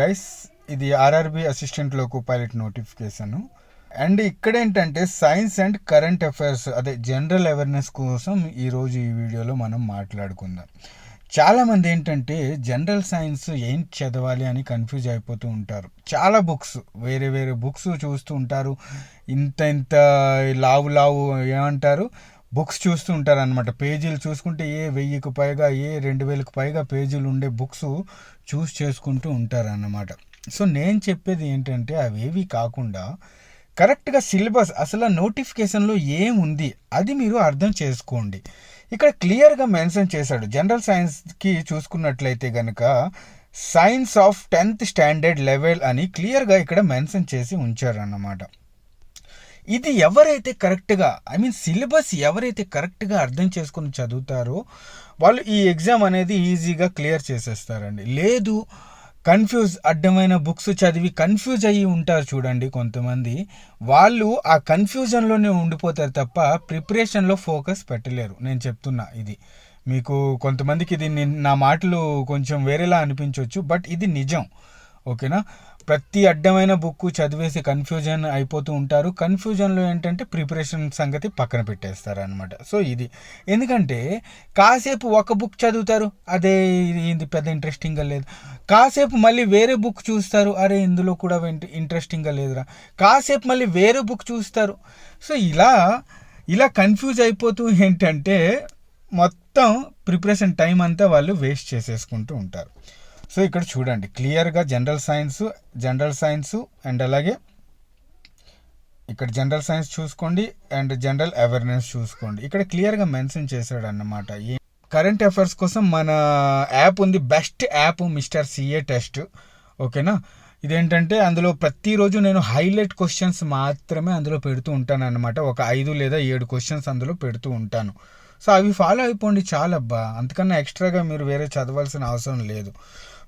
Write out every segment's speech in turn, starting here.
Guys ఇది RRB assistant loco pilot notification and ఇక్కడ ఏంటంటే సైన్స్ అండ్ కరెంట్ అఫైర్స్ అదే జనరల్ అవేర్నెస్ కోసం ఈరోజు ఈ వీడియోలో మనం మాట్లాడుకుందాం. చాలామంది ఏంటంటే జనరల్ సైన్స్ ఏం చదవాలి అని కన్ఫ్యూజ్ అయిపోతూ ఉంటారు. చాలా బుక్స్ వేరే వేరే బుక్స్ చూస్తూ ఉంటారు. ఇంత ఇంత లావు లావు ఏమంటారు? బుక్స్ చూస్తూ ఉంటారనమాట పేజీలు చూసుకుంటే ఏ వెయ్యికి పైగా ఏ రెండు వేలకు పైగా పేజీలు ఉండే బుక్స్ చూస్ చేసుకుంటూ ఉంటారన్నమాట. సో నేను చెప్పేది ఏంటంటే అవేవి కాకుండా కరెక్ట్గా సిలబస్ అసలు నోటిఫికేషన్లో ఏముంది అది మీరు అర్థం చేసుకోండి. ఇక్కడ క్లియర్గా మెన్షన్ చేశాడు. జనరల్ సైన్స్కి చూసుకున్నట్లయితే కనుక science of tenth standard level అని క్లియర్గా ఇక్కడ మెన్షన్ చేసి ఉంచారన్నమాట. ఇది ఎవరైతే కరెక్ట్గా ఐ మీన్ సిలబస్ ఎవరైతే కరెక్ట్గా అర్థం చేసుకొని చదువుతారో వాళ్ళు ఈ ఎగ్జామ్ అనేది ఈజీగా క్లియర్ చేసేస్తారండి. లేదు కన్ఫ్యూజ్ అడ్డమైన బుక్స్ చదివి కన్ఫ్యూజ్ అయ్యి ఉంటారు చూడండి కొంతమంది. వాళ్ళు ఆ కన్ఫ్యూజన్లోనే ఉండిపోతారు తప్ప ప్రిపరేషన్లో ఫోకస్ పెట్టలేరు. నేను చెప్తున్నా ఇది. మీకు కొంతమందికి ఇది నా మాటలు కొంచెం వేరేలా అనిపించవచ్చు బట్ ఇది నిజం. ఓకేనా? ప్రతి అడ్డమైన బుక్ చదివేసి కన్ఫ్యూజన్ అయిపోతూ ఉంటారు. కన్ఫ్యూజన్లో ఏంటంటే ప్రిపరేషన్ సంగతి పక్కన పెట్టేస్తారు అనమాట సో ఇది. ఎందుకంటే కాసేపు ఒక బుక్ చదువుతారు. అదే ఇది పెద్ద ఇంట్రెస్టింగ్గా లేదు. కాసేపు మళ్ళీ వేరే బుక్ చూస్తారు. అరే ఇందులో కూడా ఇంట్రెస్టింగ్గా లేదురా. కాసేపు మళ్ళీ వేరే బుక్ చూస్తారు. సో ఇలా ఇలా కన్ఫ్యూజ్ అయిపోతూ ఏంటంటే మొత్తం ప్రిపరేషన్ టైం అంతా వాళ్ళు వేస్ట్ చేసేసుకుంటూ ఉంటారు. సో ఇక్కడ చూడండి క్లియర్గా general science general science and అలాగే ఇక్కడ జనరల్ సైన్స్ చూసుకోండి అండ్ జనరల్ అవేర్నెస్ చూసుకోండి. ఇక్కడ క్లియర్గా మెన్షన్ చేశాడు అన్నమాట ఏ కరెంట్ అఫైర్స్ కోసం మన యాప్ ఉంది best app mister CA test ఓకేనా ఇదేంటంటే అందులో ప్రతిరోజు నేను హైలైట్ క్వశ్చన్స్ మాత్రమే అందులో పెడుతూ ఉంటాను అనమాట ఒక ఐదు లేదా ఏడు క్వశ్చన్స్ అందులో పెడుతూ ఉంటాను. సో అవి ఫాలో అయిపోండి చాలబ్బా. అంతకన్నా ఎక్స్ట్రాగా మీరు వేరే చదవాల్సిన అవసరం లేదు.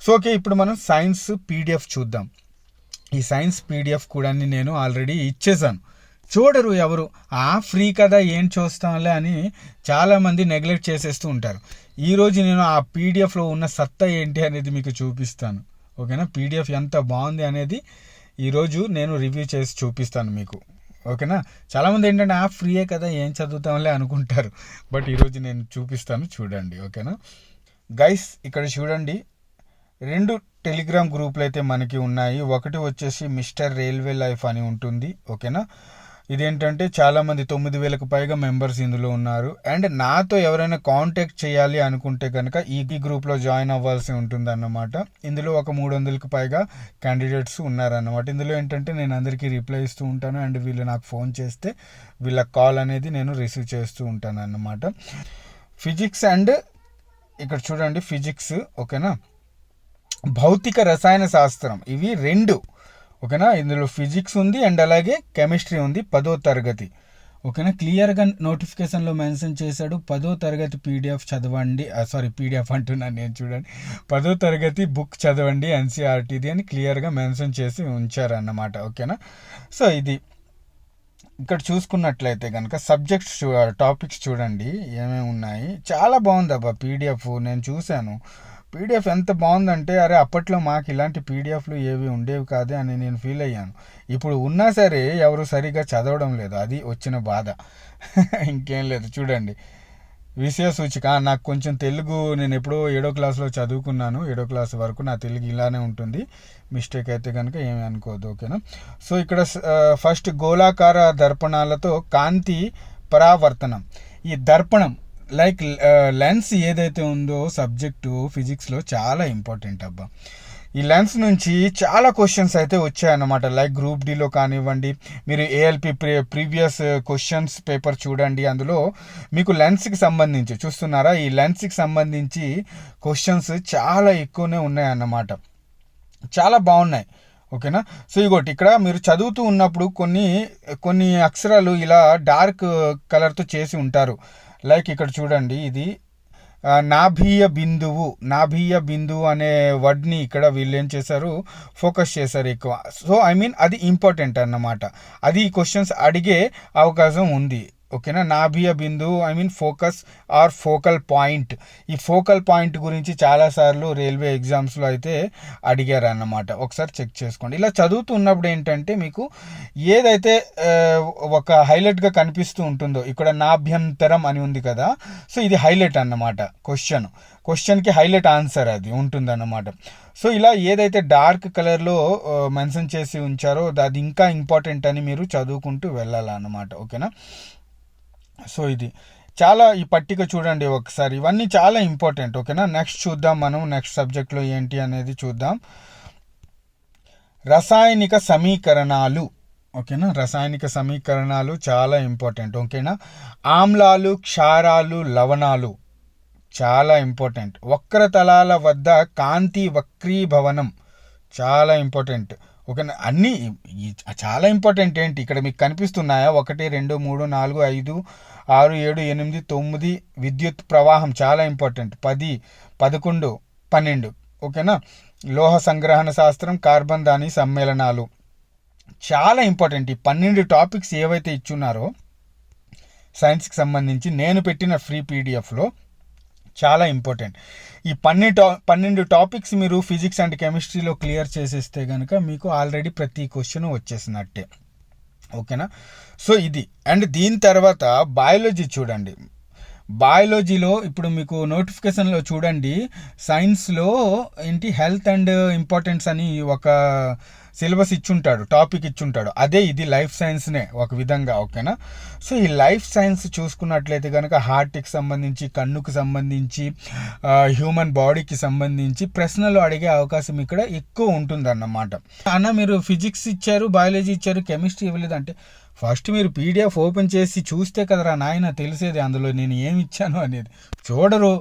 సో ఓకే ఇప్పుడు మనం సైన్స్ పీడిఎఫ్ చూద్దాం. ఈ సైన్స్ పీడిఎఫ్ కూడా నేను ఆల్రెడీ ఇచ్చేసాను. చూడరు ఎవరు ఆ ఫ్రీ కదా ఏం చూస్తాంలే అని చాలామంది నెగ్లెక్ట్ చేసేస్తూ ఉంటారు. ఈరోజు నేను ఆ పీడిఎఫ్లో ఉన్న సత్తా ఏంటి అనేది మీకు చూపిస్తాను. ఓకేనా పీడిఎఫ్ ఎంత బాగుంది అనేది ఈరోజు నేను రివ్యూ చేసి చూపిస్తాను మీకు. ఓకేనా? చాలామంది ఏంటంటే ఆ ఫ్రీయే కదా ఏం చదువుతాంలే అనుకుంటారు. బట్ ఈరోజు నేను చూపిస్తాను చూడండి ఓకేనా? గైస్ ఇక్కడ చూడండి. రెండు టెలిగ్రామ్ గ్రూపులు అయితే మనకి ఉన్నాయి. ఒకటి వచ్చేసి మిస్టర్ రైల్వే లైఫ్ అని ఉంటుంది ఓకేనా? ఇదేంటంటే చాలామంది తొమ్మిది వేలకు పైగా మెంబర్స్ ఇందులో ఉన్నారు. అండ్ నాతో ఎవరైనా కాంటాక్ట్ చేయాలి అనుకుంటే కనుక ఈ గ్రూప్లో జాయిన్ అవ్వాల్సి ఉంటుంది అన్నమాట ఇందులో ఒక మూడు వందలకు పైగా క్యాండిడేట్స్ ఉన్నారన్నమాట. ఇందులో ఏంటంటే నేను అందరికీ రిప్లై ఇస్తూ ఉంటాను. అండ్ వీళ్ళు నాకు ఫోన్ చేస్తే వీళ్ళ కాల్ అనేది నేను రిసీవ్ చేస్తూ ఉంటాను అన్నమాట ఫిజిక్స్ అండ్ ఇక్కడ చూడండి ఫిజిక్స్ ఓకేనా భౌతిక రసాయన శాస్త్రం. ఇవి రెండు ఓకేనా? ఇందులో ఫిజిక్స్ ఉంది అండ్ అలాగే కెమిస్ట్రీ ఉంది పదో తరగతి. ఓకేనా? క్లియర్గా నోటిఫికేషన్లో మెన్షన్ చేశాడు. పదో తరగతి పీడిఎఫ్ చదవండి. సారీ పీడిఎఫ్ అంటున్నాను నేను చూడండి. పదో తరగతి బుక్ చదవండి ఎన్సీఆర్టీది అని క్లియర్గా మెన్షన్ చేసి ఉంచారన్నమాట. ఓకేనా? సో ఇది ఇక్కడ చూసుకున్నట్లయితే కనుక సబ్జెక్ట్స్ చూ టాపిక్స్ చూడండి ఏమేమి ఉన్నాయి? చాలా బాగుంది అబ్బా పీడిఎఫ్. నేను చూశాను. పీడిఎఫ్ ఎంత బాగుందంటే అరే అప్పట్లో మాకు ఇలాంటి పీడిఎఫ్లు ఏవి ఉండేవి కాదు అని నేను ఫీల్ అయ్యాను. ఇప్పుడు ఉన్నా సరే ఎవరు సరిగా చదవడం లేదు. అది వచ్చిన బాధ. ఇంకేం లేదు. చూడండి. విషయ సూచిక. నాకు కొంచెం తెలుగు నేను ఎప్పుడో ఏడో క్లాస్లో చదువుకున్నాను. ఏడో క్లాస్ వరకు నా తెలుగు ఇలానే ఉంటుంది. మిస్టేక్ అయితే కనుక ఏమి అనుకోదు ఓకేనా సో ఇక్కడ ఫస్ట్ గోళాకార దర్పణాలతో కాంతి పరావర్తనం. ఈ దర్పణం లైక్ లెన్స్ ఏదైతే ఉందో సబ్జెక్టు ఫిజిక్స్లో చాలా ఇంపార్టెంట్ అబ్బా. ఈ లెన్స్ నుంచి చాలా క్వశ్చన్స్ అయితే వచ్చాయన్నమాట. లైక్ గ్రూప్ డిలో కానివ్వండి మీరు ALP pre previous questions paper చూడండి. అందులో మీకు లెన్స్కి సంబంధించి చూస్తున్నారా? ఈ లెన్స్కి సంబంధించి క్వశ్చన్స్ చాలా ఎక్కువనే ఉన్నాయన్నమాట. చాలా బాగున్నాయి. ఓకేనా? సో ఇగోటి ఇక్కడ మీరు చదువుతూ ఉన్నప్పుడు కొన్ని కొన్ని అక్షరాలు ఇలా డార్క్ కలర్తో చేసి ఉంటారు. లైక్ ఇక్కడ చూడండి ఇది నాభీయ బిందువు నాభీయ బిందువు అనే వర్డ్ని ఇక్కడ వీళ్ళు ఏం చేశారు? ఫోకస్ చేశారు ఎక్కువ. సో ఐ మీన్ అది ఇంపార్టెంట్ అన్నమాట. అది క్వశ్చన్స్ అడిగే అవకాశం ఉంది. ఓకేనా? నాభియ బిందు I mean focus or focal point ఈ ఫోకల్ పాయింట్ గురించి చాలాసార్లు రైల్వే ఎగ్జామ్స్లో అయితే అడిగారు అన్నమాట ఒకసారి చెక్ చేసుకోండి. ఇలా చదువుతున్నప్పుడు ఏంటంటే మీకు ఏదైతే ఒక హైలైట్గా కనిపిస్తూ ఉంటుందో ఇక్కడ నాభ్యంతరం అని ఉంది కదా సో ఇది హైలైట్ అన్నమాట క్వశ్చన్ క్వశ్చన్కి హైలైట్ ఆన్సర్ అది ఉంటుందన్నమాట. సో ఇలా ఏదైతే డార్క్ కలర్లో మెన్షన్ చేసి ఉంచారో అది ఇంకా ఇంపార్టెంట్ అని మీరు చదువుకుంటూ వెళ్ళాలన్నమాట. ఓకేనా? సో ఇది చాలా ఈ పట్టిక చూడండి ఒకసారి. ఇవన్నీ చాలా ఇంపార్టెంట్ ఓకేనా నెక్స్ట్ చూద్దాం మనం నెక్స్ట్ సబ్జెక్ట్లో ఏంటి అనేది చూద్దాం. రసాయనిక సమీకరణాలు ఓకేనా రసాయనిక సమీకరణాలు చాలా ఇంపార్టెంట్ ఓకేనా ఆమ్లాలు క్షారాలు లవణాలు చాలా ఇంపార్టెంట్ వక్రతలాల వద్ద కాంతి వక్రీభవనం చాలా ఇంపార్టెంట్ ఓకేనా అన్నీ చాలా ఇంపార్టెంట్ ఏంటి? ఇక్కడ మీకు కనిపిస్తున్నాయా? ఒకటి రెండు మూడు నాలుగు ఐదు ఆరు ఏడు ఎనిమిది తొమ్మిది విద్యుత్ ప్రవాహం చాలా ఇంపార్టెంట్. పది పదకొండు పన్నెండు. ఓకేనా? లోహ సంగ్రహణ శాస్త్రం కార్బన్ దాని సమ్మేళనాలు. చాలా ఇంపార్టెంట్. ఈ పన్నెండు టాపిక్స్ ఏవైతే ఇచ్చున్నారో సైన్స్కి సంబంధించి నేను పెట్టిన ఫ్రీ పీడిఎఫ్లో చాలా ఇంపార్టెంట్ ఈ పన్నెండు టా పన్నెండు టాపిక్స్ మీరు ఫిజిక్స్ అండ్ కెమిస్ట్రీలో క్లియర్ చేసేస్తే కనుక మీకు ఆల్రెడీ ప్రతి క్వశ్చన్ వచ్చేసినట్టే. ఓకేనా సో ఇది. అండ్ దీని తర్వాత బయాలజీ చూడండి. బయాలజీలో ఇప్పుడు మీకు నోటిఫికేషన్లో చూడండి సైన్స్లో ఏంటి హెల్త్ అండ్ ఇంపార్టెన్స్ అని ఒక సిలబస్ ఇచ్చుంటాడు టాపిక్ ఇచ్చుంటాడు. అదే ఇది లైఫ్ సైన్స్నే ఒక విధంగా ఓకేనా? సో ఈ లైఫ్ సైన్స్ చూసుకున్నట్లయితే కనుక హార్ట్కి సంబంధించి కన్నుకు సంబంధించి హ్యూమన్ బాడీకి సంబంధించి ప్రశ్నలు అడిగే అవకాశం ఇక్కడ ఎక్కువ ఉంటుందన్నమాట. అన్న మీరు ఫిజిక్స్ ఇచ్చారు బయాలజీ ఇచ్చారు కెమిస్ట్రీ ఇవ్వలేదు అంటే ఫస్ట్ మీరు పీడిఎఫ్ ఓపెన్ చేసి చూస్తే కదరా నాయన తెలిసేది అందులో నేను ఏమి ఇచ్చాను అనేది. చూడరు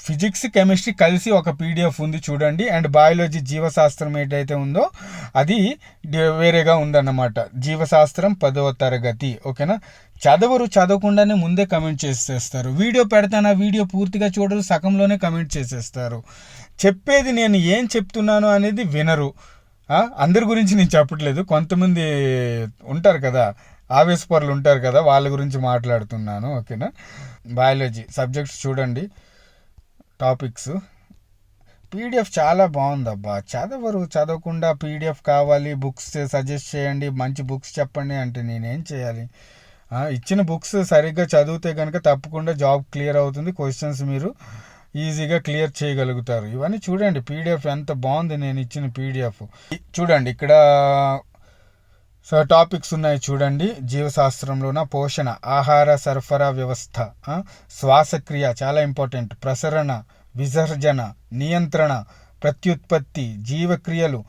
ఫిజిక్స్ కెమిస్ట్రీ కలిసి ఒక పీడిఎఫ్ ఉంది చూడండి. అండ్ బయాలజీ జీవశాస్త్రం ఏదైతే ఉందో అది వేరేగా ఉందన్నమాట. జీవశాస్త్రం పదవ తరగతి. ఓకేనా? చదవరు చదవకుండానే ముందే కమెంట్ చేసేస్తారు. వీడియో పెడతాను ఆ వీడియో పూర్తిగా చూడరు సగంలోనే కమెంట్ చేసేస్తారు. చెప్పేది నేను ఏం చెప్తున్నాను అనేది వినరు. అందరి గురించి నేను చెప్పట్లేదు. కొంతమంది ఉంటారు కదా ఆవేశపరులు ఉంటారు కదా వాళ్ళ గురించి మాట్లాడుతున్నాను. ఓకేనా? బయాలజీ సబ్జెక్ట్స్ చూడండి. టాపిక్స్. పీడిఎఫ్ చాలా బాగుందబ్బా. చదవరు చదవకుండా పీడిఎఫ్ కావాలి బుక్స్ సజెస్ట్ చేయండి మంచి బుక్స్ చెప్పండి అంటే నేనేం చేయాలి? ఇచ్చిన బుక్స్ సరిగ్గా చదివితే కనుక తప్పకుండా జాబ్ క్లియర్ అవుతుంది. క్వశ్చన్స్ మీరు ఈజీగా క్లియర్ చేయగలుగుతారు. ఇవన్నీ చూడండి పీడిఎఫ్ ఎంత బాగుంది నేను ఇచ్చిన పీడిఎఫ్. చూడండి ఇక్కడ సో టాపిక్స్ ఉన్నాయి చూడండి. జీవశాస్త్రంలోన పోషణ ఆహార సరఫరా వ్యవస్థ శ్వాసక్రియ చాలా ఇంపార్టెంట్ ప్రసరణ విసర్జన నియంత్రణ ప్రత్యుత్పత్తి జీవక్రియలు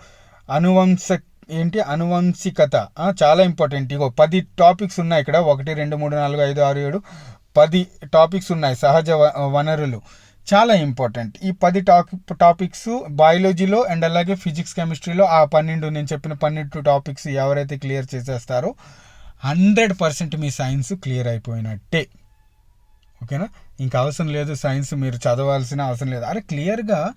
అనువంశ ఏంటి? అనువంశికత చాలా ఇంపార్టెంట్ ఇగో పది టాపిక్స్ ఉన్నాయి ఇక్కడ. ఒకటి రెండు మూడు నాలుగు ఐదు ఆరు ఏడు పది టాపిక్స్ ఉన్నాయి. సహజ వ- వనరులు. చాలా ఇంపార్టెంట్ ఈ పది టాపిక్ టాపిక్స్ బయాలజీలో అండ్ అలాగే ఫిజిక్స్ కెమిస్ట్రీలో ఆ పన్నెండు నేను చెప్పిన పన్నెండు టాపిక్స్ ఎవరైతే క్లియర్ చేసేస్తారో హండ్రెడ్ పర్సెంట్ మీ సైన్స్ క్లియర్ అయిపోయినట్టే. ఓకేనా? ఇంకా అవసరం లేదు సైన్స్ మీరు చదవాల్సిన అవసరం లేదు. అరే క్లియర్గా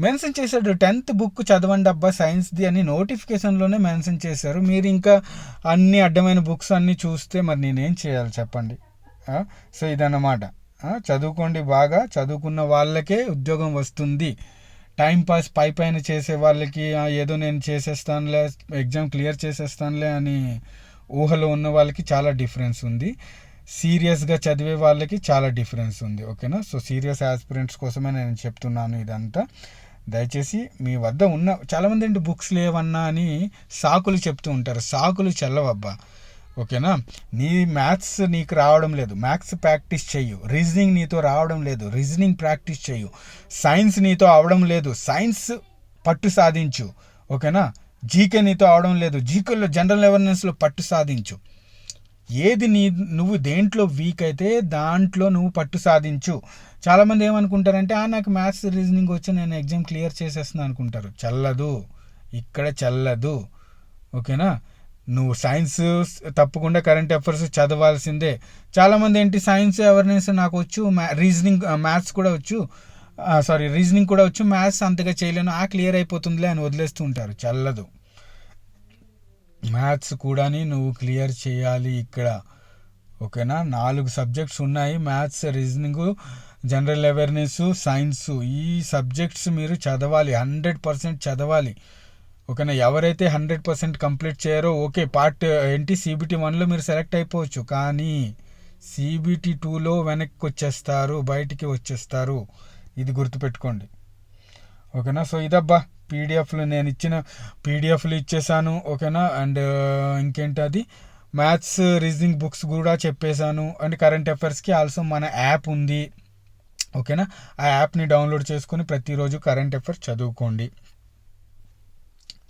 మెన్షన్ చేశాడు. టెన్త్ బుక్ చదవండి అబ్బా సైన్స్ది అని నోటిఫికేషన్లోనే మెన్షన్ చేశారు. మీరు ఇంకా అన్ని అడ్డమైన బుక్స్ అన్నీ చూస్తే మరి నేనేం చేయాలి చెప్పండి? సో ఇదన్నమాట. చదువుకోండి బాగా. చదువుకున్న వాళ్ళకే ఉద్యోగం వస్తుంది. టైం పాస్ పై పైన చేసే వాళ్ళకి ఏదో నేను చేసేస్తానులే ఎగ్జామ్ క్లియర్ చేసేస్తానులే అని ఊహలో ఉన్న వాళ్ళకి చాలా డిఫరెన్స్ ఉంది. సీరియస్గా చదివే వాళ్ళకి చాలా డిఫరెన్స్ ఉంది. ఓకేనా? సో సీరియస్ ఆస్పిరెంట్స్ కోసమే నేను చెప్తున్నాను ఇదంతా. దయచేసి మీ వద్ద ఉన్న చాలామంది ఏంటి బుక్స్ లేవన్నా అని సాకులు చెప్తూ ఉంటారు. సాకులు చెల్లవబ్బా. ఓకేనా? నీ మ్యాథ్స్ నీకు రావడం లేదు. మ్యాథ్స్ ప్రాక్టీస్ చెయ్యు. రీజనింగ్ నీతో రావడం లేదు. రీజనింగ్ ప్రాక్టీస్ చెయ్యు. సైన్స్ నీతో అవడం లేదు. సైన్స్ పట్టు సాధించు. ఓకేనా? జీకే నీతో అవడం లేదు. జీకేలో జనరల్ అవేర్నెస్లో పట్టు సాధించు. ఏది నీ నువ్వు దేంట్లో వీక్ అయితే దాంట్లో నువ్వు పట్టు సాధించు. చాలామంది ఏమనుకుంటారంటే ఆ నాకు మ్యాథ్స్ రీజనింగ్ వచ్చి నేను ఎగ్జామ్ క్లియర్ చేసేస్తున్నాను అనుకుంటారు. చల్లదు. ఇక్కడ చల్లదు. ఓకేనా? నువ్వు సైన్స్ తప్పకుండా కరెంట్ అఫైర్స్ చదవాల్సిందే. చాలామంది ఏంటి సైన్స్ అవేర్నెస్ నాకు వచ్చు మ్యా రీజనింగ్ మ్యాథ్స్ కూడా వచ్చు uh, సారీ రీజనింగ్ కూడా వచ్చు మ్యాథ్స్ అంతగా చేయలేను ఆ క్లియర్ అయిపోతుందిలే అని వదిలేస్తూ ఉంటారు చల్లదు. మ్యాథ్స్ కూడాని నువ్వు క్లియర్ చేయాలి ఇక్కడ. ఓకేనా? నాలుగు సబ్జెక్ట్స్ ఉన్నాయి maths reasoning general awareness science ఈ సబ్జెక్ట్స్ మీరు చదవాలి హండ్రెడ్ పర్సెంట్ చదవాలి. ఓకేనా ఎవరైతే హండ్రెడ్ పర్సెంట్ కంప్లీట్ చేయరో ఓకే పార్ట్ ఏంటి? సిబిటీ వన్లో మీరు సెలెక్ట్ అయిపోవచ్చు. కానీ సిబిటీ టూలో వెనక్కి వచ్చేస్తారు బయటికి వచ్చేస్తారు. ఇది గుర్తుపెట్టుకోండి. ఓకేనా? సో ఇదబ్బా పీడిఎఫ్లు నేను ఇచ్చిన పీడిఎఫ్లు ఇచ్చేసాను. ఓకేనా? అండ్ ఇంకేంటి అది? మ్యాథ్స్ రీజనింగ్ బుక్స్ కూడా చెప్పేశాను. అండ్ కరెంట్ అఫైర్స్కి ఆల్సో మన యాప్ ఉంది. ఓకేనా? ఆ యాప్ని డౌన్లోడ్ చేసుకొని ప్రతిరోజు కరెంట్ అఫైర్స్ చదువుకోండి.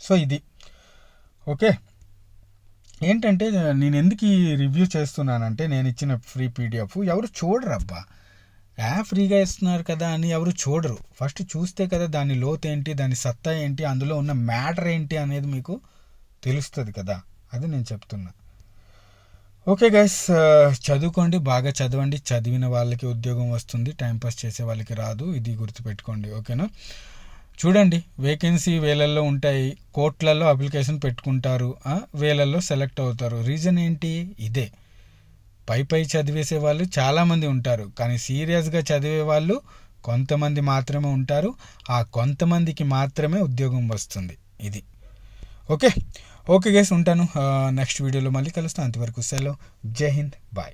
సో ఇది. ఓకే. ఏంటంటే నేను ఎందుకు ఈ రివ్యూ చేస్తున్నానంటే నేను ఇచ్చిన ఫ్రీ పీడిఎఫ్. ఎవరు చూడరు అబ్బా యా ఫ్రీగా ఇస్తున్నారు కదా అని ఎవరు చూడరు. ఫస్ట్ చూస్తే కదా దాని లోతు ఏంటి దాని సత్తా ఏంటి అందులో ఉన్న మ్యాటర్ ఏంటి అనేది మీకు తెలుస్తుంది కదా. అది నేను చెప్తున్నా. ఓకే గైస్ చదువుకోండి బాగా చదవండి. చదివిన వాళ్ళకి ఉద్యోగం వస్తుంది టైంపాస్ చేసే వాళ్ళకి రాదు. ఇది గుర్తుపెట్టుకోండి ఓకేనా? చూడండి వేకెన్సీ వేలల్లో ఉంటాయి కోట్లలో అప్లికేషన్ పెట్టుకుంటారు వేలల్లో సెలెక్ట్ అవుతారు. రీజన్ ఏంటి? ఇదే. పై పై చదివేసే వాళ్ళు చాలామంది ఉంటారు కానీ సీరియస్గా చదివే వాళ్ళు కొంతమంది మాత్రమే ఉంటారు. ఆ కొంతమందికి మాత్రమే ఉద్యోగం వస్తుంది. ఇది. ఓకే? ఓకే గేస్ ఉంటాను. నెక్స్ట్ వీడియోలో మళ్ళీ కలుస్తాను. అంతవరకు సెలవు. జై హింద్. బాయ్.